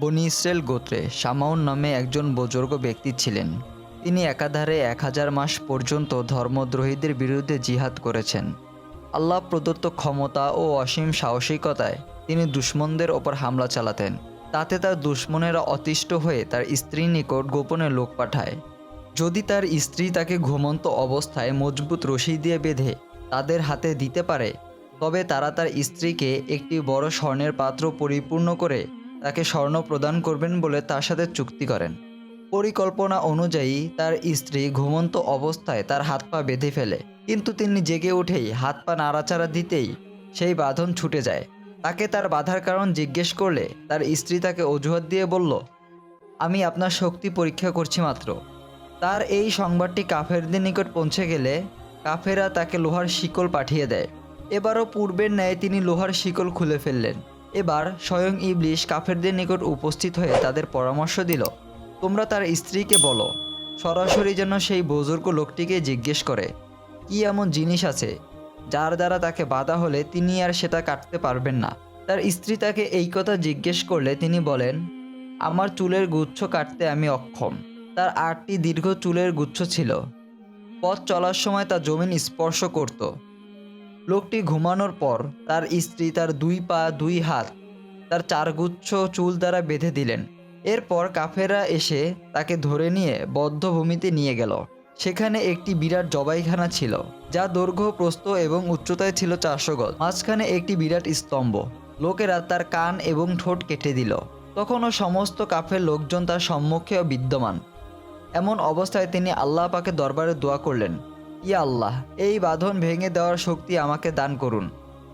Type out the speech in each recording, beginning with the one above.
বনি ইসরায়েল গোত্রে শামাউন নামে একজন বুজুর্গ ব্যক্তি ছিলেন। তিনি একাধারে এক হাজার মাস পর্যন্ত ধর্মদ্রোহীদের বিরুদ্ধে জিহাদ করেছেন। আল্লাহ প্রদত্ত ক্ষমতা ও অসীম সাহসিকতায় তিনি দুশ্মনদের ওপর হামলা চালাতেন। তাতে তার দুশ্মনেরা অতিষ্ঠ হয়ে তার স্ত্রীর নিকট গোপনে লোক পাঠায়। যদি তার স্ত্রী তাকে ঘুমন্ত অবস্থায় মজবুত রশি দিয়ে বেঁধে তাদের হাতে দিতে পারে, তবে তারা তার স্ত্রীকে একটি বড় স্বর্ণের পাত্র পরিপূর্ণ করে তাকে স্বর্ণ প্রদান করবেন বলে তার সাথে চুক্তি করেন। পরিকল্পনা অনুযায়ী তার স্ত্রী ঘুমন্ত অবস্থায় তার হাত পা বেঁধে ফেলে। কিন্তু তিনি জেগে উঠেই হাত পা নাড়াচাড়া দিতেই সেই বাঁধন ছুটে যায়। তাকে তার বাধার কারণ জিজ্ঞেস করলে তার স্ত্রী তাকে অজুহাত দিয়ে বলল, আমি আপনার শক্তি পরীক্ষা করছি মাত্র। তার এই সংবাদটি কাফেরদের নিকট পৌঁছে গেলে কাফেরা তাকে লোহার শিকল পাঠিয়ে দেয়। এবারও পূর্বের ন্যায় তিনি লোহার শিকল খুলে ফেললেন। এবার স্বয়ং ইবলিশ কাফেরদের নিকট উপস্থিত হয়ে তাদের পরামর্শ দিল। তোমরা তার স্ত্রীকে বলো, সরাসরি যেন সেই বুজুর্গ লোকটিকে জিজ্ঞেস করে, কি এমন জিনিস আছে, যার দ্বারা তাকে বাধা হলে তিনি আর সেটা কাটতে পারবেন না? তার স্ত্রী তাকে এই কথা জিজ্ঞেস করলে তিনি বলেন, আমার চুলের গুচ্ছ কাটতে আমি অক্ষম। তার আটটি দীর্ঘ চুলের গুচ্ছ ছিল। পথ চলার সময় তা জমিন স্পর্শ করত। লোকটি ঘুমানোর পর তার স্ত্রী তার দুই পা, দুই হাত, তার চারগুচ্ছ চুল দ্বারা বেঁধে দিলেন। এরপর কাফেরা এসে তাকে ধরে নিয়ে বদ্ধভূমিতে নিয়ে গেল। সেখানে একটি বিরাট জবাইখানা ছিল, যা দৈর্ঘ্য, প্রস্থ এবং উচ্চতায় ছিল চারশো গজ। মাঝখানে একটি বিরাট স্তম্ভ। লোকেরা তার কান এবং ঠোঁট কেটে দিল। তখনও সমস্ত কাফের লোকজন তার সম্মুখে বিদ্যমান। এমন অবস্থায় তিনি আল্লাহ পাকে দরবারে দোয়া করলেন। ইয়া আল্লাহ, এই বাঁধন ভেঙে দেওয়ার শক্তি আমাকে দান করুন।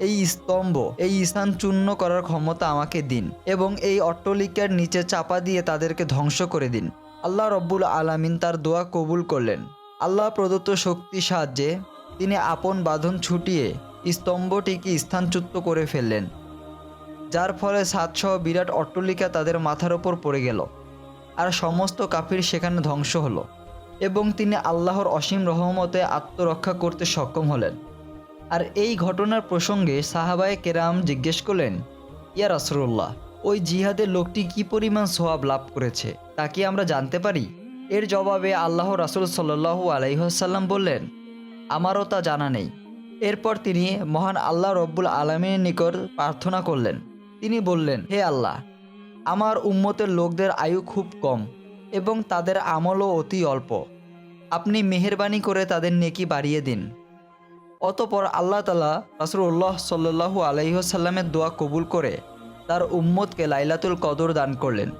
এই স্তম্ভ, এই স্থান চূর্ণ করার ক্ষমতা আমাকে দিন এবং এই অট্টলিকার নিচে চাপা দিয়ে তাদেরকে ধ্বংস করে দিন। আল্লাহ রব্বুল আলামিন তার দোয়া কবুল করলেন। আল্লাহ প্রদত্ত শক্তির সাহায্যে তিনি আপন বাঁধন ছুটিয়ে স্তম্ভটিকে স্থানচ্যুত করে ফেললেন, যার ফলে সাতসহ বিরাট অট্টলিকা তাদের মাথার ওপর পড়ে গেল। আর সমস্ত কাফির সেখানে ধ্বংস হলো। এবং তিনি আল্লাহর অসীম রহমতে আত্মরক্ষা করতে সক্ষম হলেন। আর এই ঘটনার প্রসঙ্গে সাহাবায়ে কেরাম জিজ্ঞেস করলেন, ইয়া রাসরুল্লাহ ওই জিহাদের লোকটি কি পরিমাণ সোয়াব লাভ করেছে, তা কি আমরা জানতে পারি? এর জবাবে আল্লাহ রাসুল সাল্লু আলাইসাল্লাম বললেন, আমারও তা জানা নেই। এরপর তিনি মহান আল্লাহ রব্বুল আলমীর নিকট প্রার্থনা করলেন। তিনি বললেন, হে আল্লাহ, আমার উম্মতের লোকদের আয়ু খুব কম এবং তাদের আমলও অতি অল্প। আপনি মেহেরবানি করে তাদের নেকি বাড়িয়ে দিন। অতপর আল্লাহ তালা রাসুল্লাহ সাল্লু আলহিহসাল্লামের দোয়া কবুল করে তার উম্মতকে লাইলাতুল কদর দান করলেন।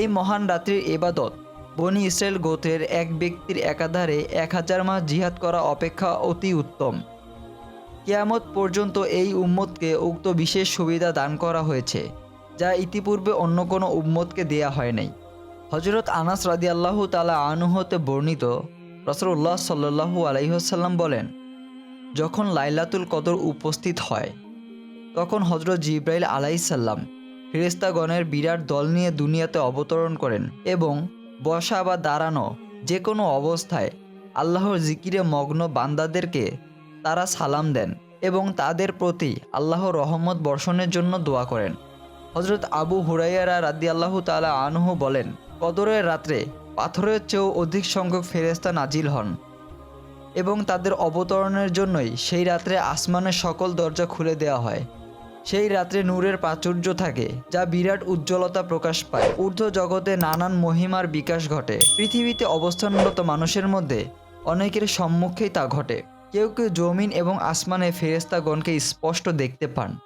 এই মহান রাত্রির এবাদত বনি ইসরায়েল গোত্রের এক ব্যক্তির একাধারে এক হাজার মাস জিহাদ করা অপেক্ষা অতি উত্তম। কিয়ামত পর্যন্ত এই উম্মতকে উক্ত বিশেষ সুবিধা দান করা হয়েছে, যা ইতিপূর্বে অন্য কোনো উম্মতকে দেয়া হয় নাই। হজরত আনাস রাদি আল্লাহ তালা আনুহতে বর্ণিত রসরুল্লাহ সাল্লু আলাইসাল্লাম বলেন, যখন লাইলাতুল কদর উপস্থিত হয়, তখন হজরত জিব্রাইল আলাইসাল্লাম ফেরেস্তাগণের বিরাট দল নিয়ে দুনিয়াতে অবতরণ করেন এবং বসা বা দাঁড়ানো যে কোনো অবস্থায় আল্লাহর জিকিরে মগ্ন বান্দাদেরকে তারা সালাম দেন এবং তাদের প্রতি আল্লাহর রহমত বর্ষণের জন্য দোয়া করেন। হজরত আবু হুরাইয়ারা রাদি আল্লাহ তালা আনহু বলেন কদরের রাত্রে পাথরের চেয়েও অধিক সংখ্যক ফেরেস্তা নাজিল হন এবং তাদের অবতরণের জন্যই সেই রাত্রে আসমানের সকল দরজা খুলে দেওয়া হয়। সেই রাত্রে নূরের প্রাচুর্য থাকে, যা বিরাট উজ্জ্বলতা প্রকাশ পায়। ঊর্ধ্ব জগতে নানান মহিমার বিকাশ ঘটে। পৃথিবীতে অবস্থানরত মানুষের মধ্যে অনেকের সম্মুখেই তা ঘটে। কেউ কেউ জমিন এবং আসমানে ফেরেস্তাগণকে স্পষ্ট দেখতে পান।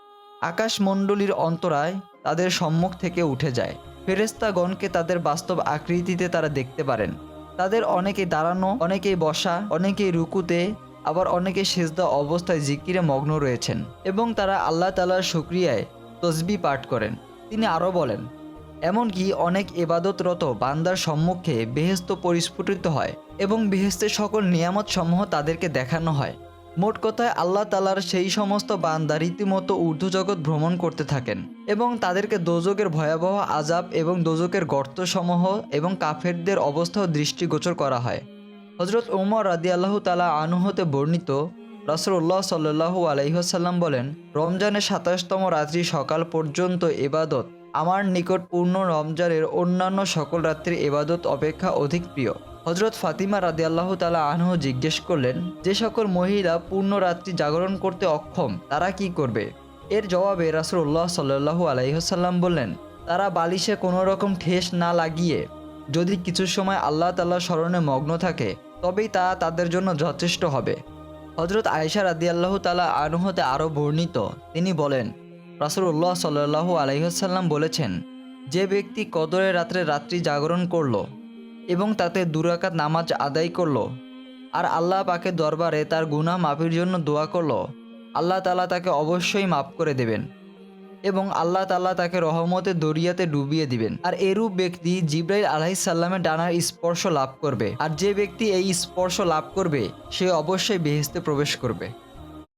আকাশমণ্ডলীর অন্তরায় তাদের সম্মুখ থেকে উঠে যায়। ফেরেস্তাগণকে তাদের বাস্তব আকৃতিতে তারা দেখতে পারেন। তাদের অনেকে দাঁড়ানো, অনেকেই বসা, অনেকেই রুকুতে, আবার অনেকে সেজদা অবস্থায় জিকিরে মগ্ন রয়েছেন এবং তারা আল্লাহ তালার শুক্রিয়ায় তসবি পাঠ করেন। তিনি আরও বলেন, এমনকি অনেক এবাদতরত বান্দার সম্মুখে বেহেস্ত পরিস্ফুটিত হয় এবং বেহেস্তের সকল নিয়ামত সমূহ তাদেরকে দেখানো হয়। মোট কথায় আল্লাহ তালার সেই সমস্ত বান্দা রীতিমতো ঊর্ধ্বজগৎ ভ্রমণ করতে থাকেন এবং তাদেরকে দোজকের ভয়াবহ আজাব এবং দোজকের গর্তসমূহ এবং কাফেরদের অবস্থাও দৃষ্টিগোচর করা হয়। হজরত উমর রাদি আল্লাহ তালা আনুহতে বর্ণিত রসরুল্লাহ সাল্লু আলহিহাসাল্লাম বলেন, রমজানের সাতাশতম রাত্রি সকাল পর্যন্ত এবাদত আমার নিকট পূর্ণ রমজানের অন্যান্য সকল রাত্রির এবাদত অপেক্ষা অধিক প্রিয়। হজরত ফাতিমা রাদি আল্লাহ তালা আনহু জিজ্ঞেস করলেন, যে সকল মহিলা পূর্ণ রাত্রি জাগরণ করতে অক্ষম, তারা কি করবে? এর জবাবে রাসুল্লাহ সাল্লু আলাইহসাল্লাম বললেন, তারা বালিশে কোনো রকম ঠেস না লাগিয়ে, যদি কিছু সময় আল্লাহ তাল্লাহ স্মরণে মগ্ন থাকে, তবেই তা তাদের জন্য যথেষ্ট হবে। হজরত আয়েশা রাদি আল্লাহ তালা আনহতে আরও বর্ণিত, তিনি বলেন রাসুল্লাহ সাল্লাহু আলাইসাল্লাম বলেছেন, যে ব্যক্তি কদরের রাত্রে রাত্রি জাগরণ করল এবং তাতে দুরাকাত নামাজ আদায় করল। আর আল্লাহ পাকে দরবারে তার গুনাহ মাফির জন্য দোয়া করল। আল্লাহ তালা তাকে অবশ্যই মাফ করে দেবেন এবং আল্লাহ তাল্লাহ তাকে রহমতে দরিয়াতে ডুবিয়ে দিবেন। আর এরূপ ব্যক্তি জিব্রাইল আলাইসাল্লামের ডানার স্পর্শ লাভ করবে। আর যে ব্যক্তি এই স্পর্শ লাভ করবে, সে অবশ্যই বেহেস্তে প্রবেশ করবে।